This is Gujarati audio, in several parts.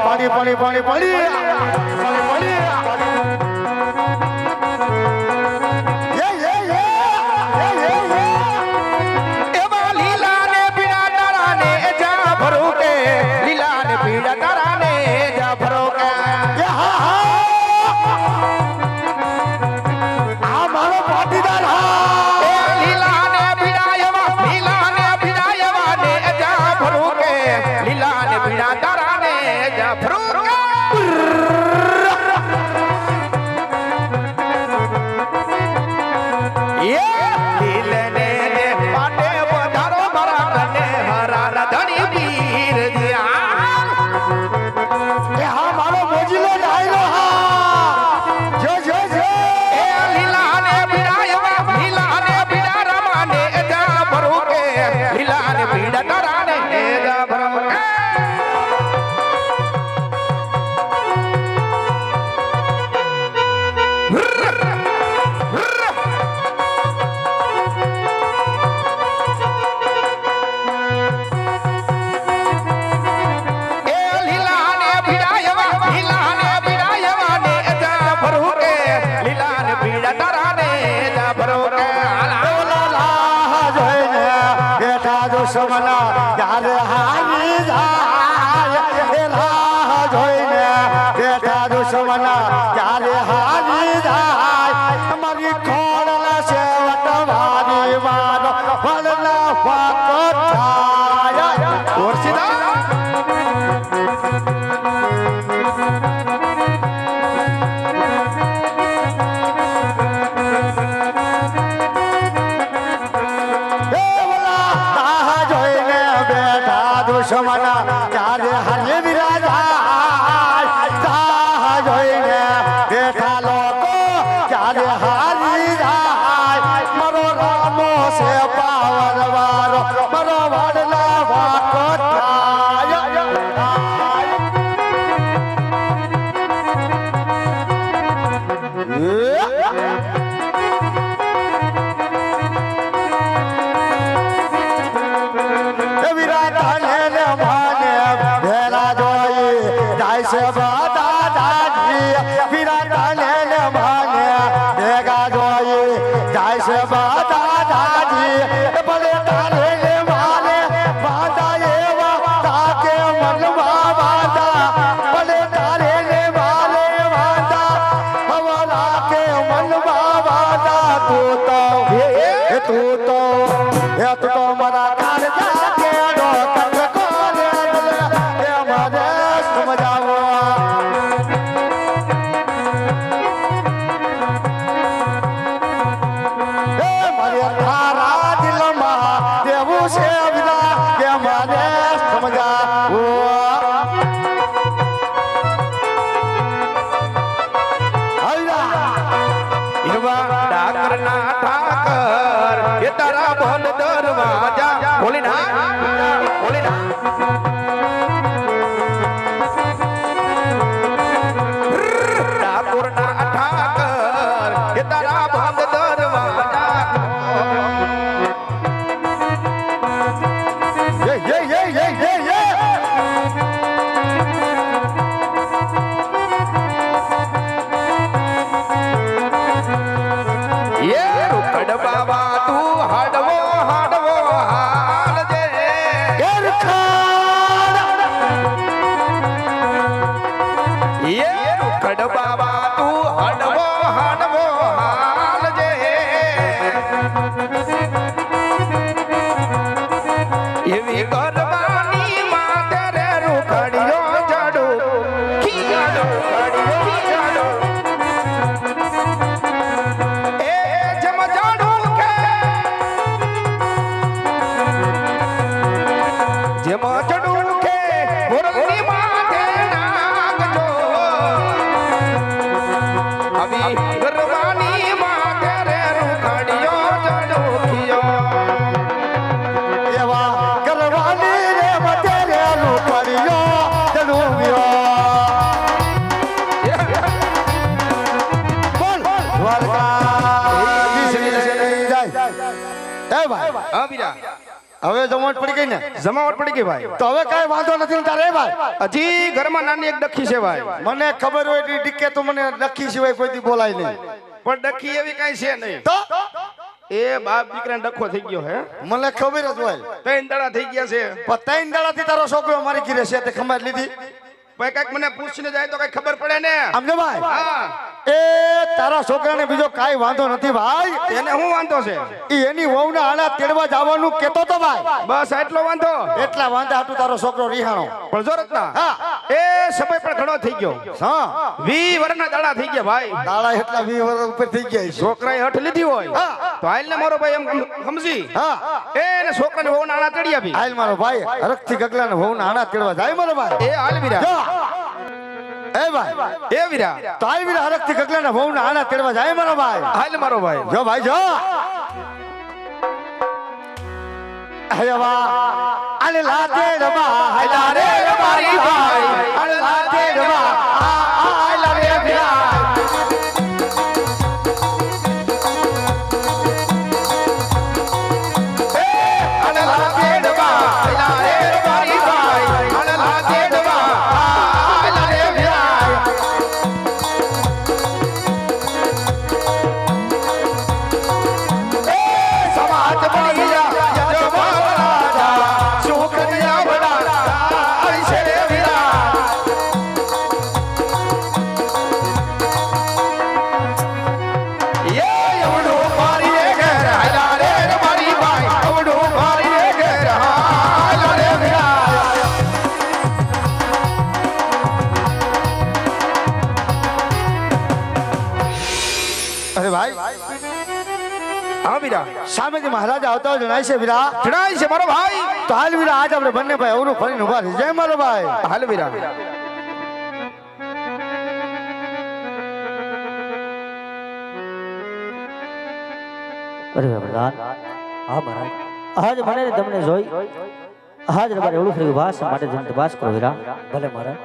પડી પડી પડી પડી લીલા ને ભીડા તારા ભીડા તારા ને ભરો সোমালা Ooh. tudo, é tudo mandado. બોલ દરવાજા. બોલી ના ఇవి కొర હવે જમાવટ પડી ગઈ ને? જમાવટ પડી ગઈ ભાઈ. તો હવે કઈ વાંધો નથી તારે ભાઈ? હજી ઘરમાં નાની એક ડખી છે ભાઈ. મને ખબર હોય એટલી ટીકે તો મને ડખી સિવાય કોઈ કોઈથી બોલાય નહીં. પણ ડખી એવી કઈ છે નહીં. તો? એ બાપ દીકરા ડખો થઈ ગયો હે. મને ખબર જ હોય. ત્રણ દાડા થઈ ગયા છે. પણ ત્રણ દાડા થી તારો છોકરો મારી ઘીરે છે તે ખબર લીધી? પણ કંઈક મને પૂછીને જાય તો કઈ ખબર પડે ને. સમજો ભાઈ? હા. એ તારા છોકરાને બીજો કાંઈ વાંધો નથી ભાઈ. એને શું વાંધો છે? ઈ એની વહુને આણા તેડવા જવાનું કેતો તો ભાઈ. બસ એટલો વાંધો? એટલા વાંધા હતું તારો છોકરો રિહાણો. પણ જો રત્ના હા. એ સમય પણ ઘણો થઈ ગયો. હા. વી વર્ષના દાડા થઈ ગયા ભાઈ. દાડા એટલા વી વર્ષ ઉપર થઈ ગયા છોકરાએ હઠ લીધી હોય. હા. તો હાલ ને મારો ભાઈ એમ સમ- સમજી. હા. એ ને છોકરાને વહુને નાણા તડી આપી. હાલ મારો ભાઈ હરખથી ગગલાને વહુને આણા તેડવા જાય મારો ભાઈ. એ હાલ વિરા. એ ભાઈ એ વીરા તો હાલ વીરા હરખથી ગગલાને વહુના આણા તેડવા જાય મારો ભાઈ. હાલ મારો ભાઈ. જો ભાઈ જો. અરે વાહ અરે લાતે રબા હાલા રે મારી ભાઈ. અરે લાતે રબા વીરા સામેથી મહારાજ આવતા હોય જણાય છે વીરા. જણાય છે મારો ભાઈ. તો હાલ વીરા આજ આપણે બંને ભાઈ અવરું ફરીને ઊભા રહી જય મારો ભાઈ. હાલ વીરા. અરે પ્રધાન હા મહારાજ. આજ મને ને તમને જોઈ. આજ રબારે એવડું ફરી વાસ માટે જન તપાસ કરો વીરા. ભલે મહારાજ.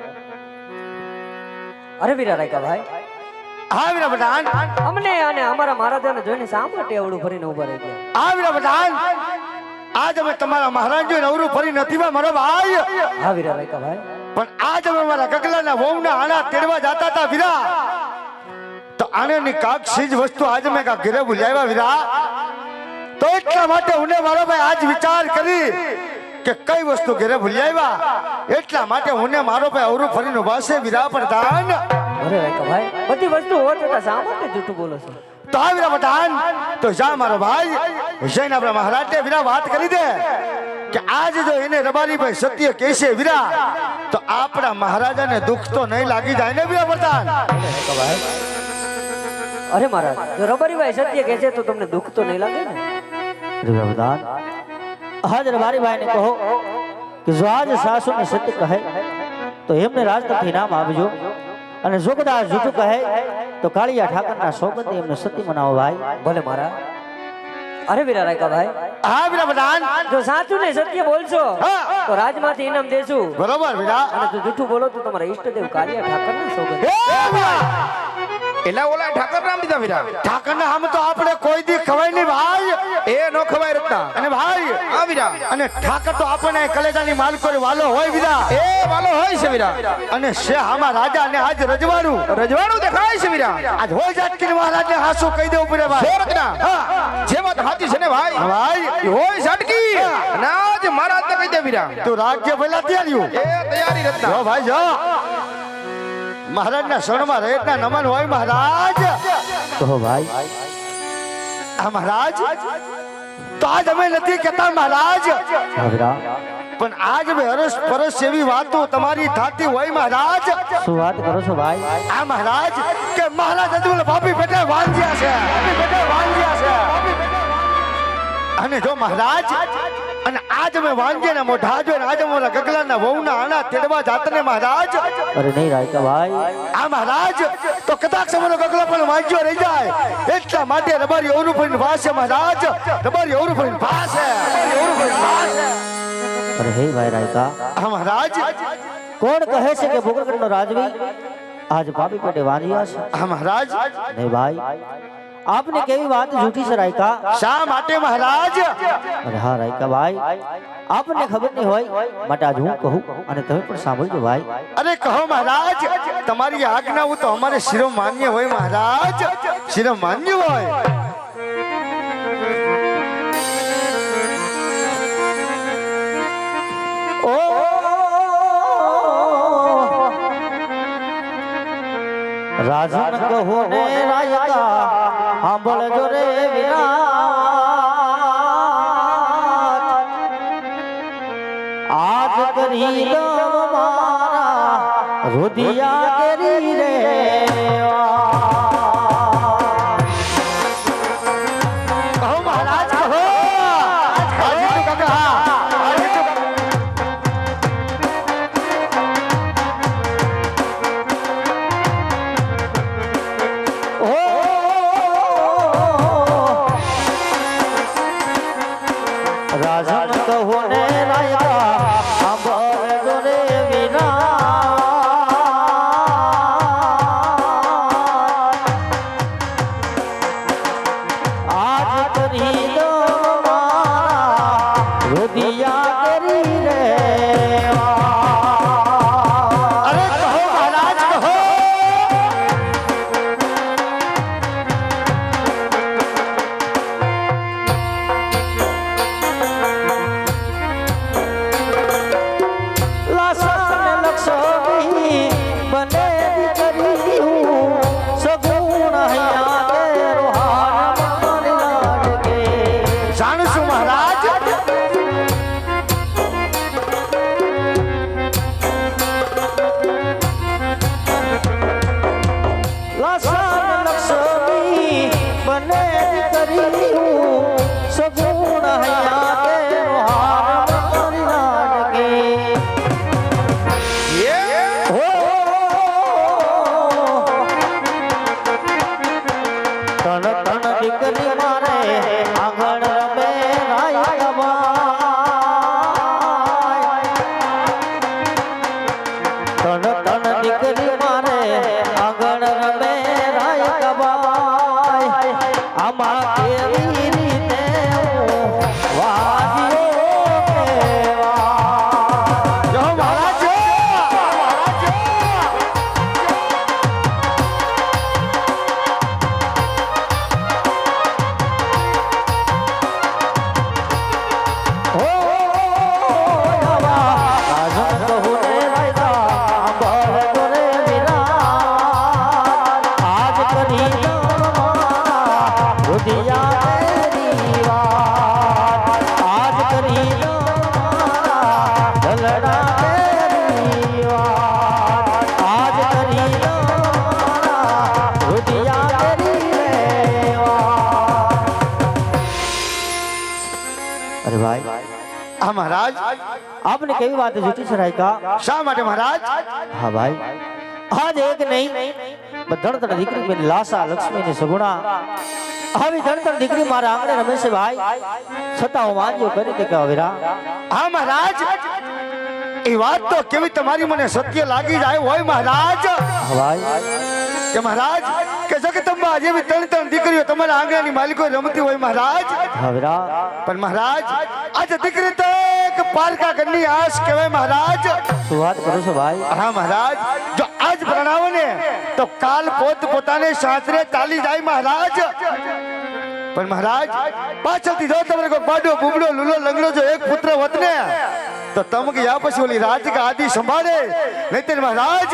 અરે વીરા રાયકા ભાઈ હા વીરા અમને અને અમારા મહારાજાને જોઈને માટે અવળું ફરીને ઊભા રહી ગયા. હા વીરા પ્રધાન આજ અમે તમારા મહારાજ જોઈને અવરું ફરી નથી મારો ભાઈ. હા વીરા ભાઈ. પણ આજ અમે મારા ગગલાના વહુના આણા તેડવા જતા હતા વીરા. તો આણેની કાક સીજ વસ્તુ આજ મેં કા ઘરે ભૂલ્યા વીરા. તો એટલા માટે હું મારો ભાઈ આજ વિચાર કરી કે કઈ વસ્તુ ઘરે ભૂલ્યા એટલા માટે હું મારો ભાઈ અવરું ફરીને છે વિરા પ્રધાન અરે રાયકા ભાઈ બધી વસ્તુ હોવા છતાં શા માટે જૂઠું બોલો છો. તો આ વીરા પ્રધાન તો જા મારો ભાઈ જઈને આપણા મહારાજને વીરા વાત કરી દે કે આજ જો એને રબારીભાઈ સત્ય કહેશે વીરા તો આપણા મહારાજાને દુઃખ તો નહીં લાગી જાય ને વીરા પ્રધાન ભાઈ અરે મહારાજ જો રબારીભાઈ સત્ય કહેશે તો તમને દુઃખ તો નહીં લાગે ને? વીરા પ્રધાન આજ રબારી ભાઈને કહો કે જો આજ સાસુ ને સત્ય કહે તો એમને રાજતંત્રી નામ આપજો. અને જો કદાચ જૂઠું કહે તો કાળિયા ઠાકરના સોગંદે એમને સત્ય મનાવો ભાઈ. ભલે મારા. અરે વીરા રાયકા ભાઈ. હા વીરા પ્રધાન. જો સાચું ને સત્ય બોલશો હા. તો રાજમાંથી ઇનામ દેશું. બરોબર વીરા. અને જો જૂઠું બોલો તો તમારા ઈષ્ટદેવ કાલિયા ઠાકરના સોગંદ. એલા ઓલા ઠાકર નામ દીધા વીરા ઠાકરના આમ તો આપણે કોઈ દી ખવાય નહીં ભાઈ. એ નો ખવાય રત્ના. અને ભાઈ આ વીરા અને ઠાકર તો આપણને કલેજાની માલકો વાલો હોય વીરા એ વાલો હોય છે વીરા અને છે આમાં રાજા ને આજ રજવાડું. રજવાડું દેખાય છે વીરા આજ હોય જાટકી મહારાજને હાસુ કહી દેવું પડે ભાઈ. રત્ના હા. જે વાત સાચી છે ને ભાઈ ભાઈ. હોય ઝાટકી અને આજ મહારાજ ને કહી દે વીરા તું રાજ્ય પહેલા તૈયારી એ તૈયારી રત્ના. જો ભાઈ જો. મહારાજના શરણમાં રહેતના નમન હોય મહારાજ. કહો ભાઈ. આ મહારાજ તો આજ અમે નથી કહેતા મહારાજ. પણ આજ બે હરસ પરસ એવી વાતો તમારી થાતી હોય મહારાજ. શું વાત કરો છો ભાઈ? આ મહારાજ કે મહારાજ અજમલ ભાભી બેટા વાંજ્યા છે. ભાભી બેટા વાંજ્યા છે. અને જો મહારાજ અને આજ અમે વાંજે ને મોઢા જો ને આજ અમારા ગગલાના વહુના આના તેડવા જાતને મહારાજ. અરે નહીં રાયકા ભાઈ. આ મહારાજ તો કદાચ અમારો ગગલો પણ વાંચ્યો રહી જાય. એટલા માટે રબારી ઓરું ફરીને વાસે મહારાજ. રબારી ઓરું ફરીને વાસે ઓરું ફરીને વાસે. અરે હે ભાઈ રાયકા. આ મહારાજ. કોણ કહે છે કે ભોગરગઢનો રાજવી? આજ ભાભી પેટે વાંજ્યા છે. આ મહારાજ. નહીં ભાઈ. આપને કેવી વાત જૂઠી છે રાયકા શા માટે મહારાજ અરે હા રાયકા ભાઈ આપને ખબર નહીં હોય માટે આજ હું કહું અને તમે પણ સાંભળજો ભાઈ અરે કહો મહારાજ તમારી આજ્ઞા હું તો અમારે શિરો માન્ય હોય મહારાજ શિરો માન્ય હોય ઓ રાજન કહો ને રાયકા સાંભળજો રે વિરાટ. આજ કરી દમ મારા રુધિયા તન તન દીકરી મારે આપને કેવી વાત જૂઠી છે રાયકા શા માટે મહારાજ? હા ભાઈ. આજ એક નહીં ધણતર દીકરી બેન લાસા લક્ષ્મી ને સગુણા. આવી ધણતર દીકરી મારા આંગણે રમેશે ભાઈ. છતાં હું વાંચ્યો કરી દે કે વીરા હા મહારાજ. એ વાત તો કેવી તમારી મને સત્ય લાગી જાય હોય મહારાજ. હા ભાઈ. કે મહારાજ કે જગદંબા જેવી ત્રણ ત્રણ દીકરીઓ તમારા આંગણાની માલિકો રમતી હોય મહારાજ? પણ મહારાજ આજે દીકરી તો એક પારકા ઘરની આશ કહેવાય મહારાજ. શું વાત કરો છો ભાઈ? હા મહારાજ જો આજ પ્રણાવો ને તો કાલ પોત પોતાને સાસરે ચાલી જાય મહારાજ. પણ મહારાજ પાછળથી જો તમને કોઈ પાડો બુબડો લુલો લંગડો જો એક પુત્ર હોત ને તો તમ કે યા પછી ઓલી રાજકા આદિ સંભાળે? નહીતર મહારાજ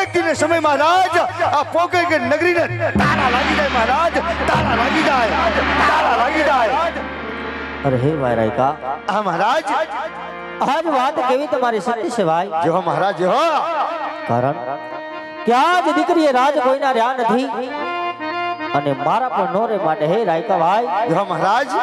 એક દિન સમય મહારાજ આ પોકે કે નગરીને તારા લાગી જાય મહારાજ તારા લાગી જાય તારા લાગી જાય. અરે હે ભાઈ રાયકા હા મહારાજ. આજ વાત કેવી તમારી સત્ય છે ભાઈ? જો મહારાજ જો કારણ કે આજ દીકરીએ રાજ કોઈના રહ્યા નથી. અને મારા પણ નોરે માટે હે રાયકા ભાઈ. જો મહારાજ.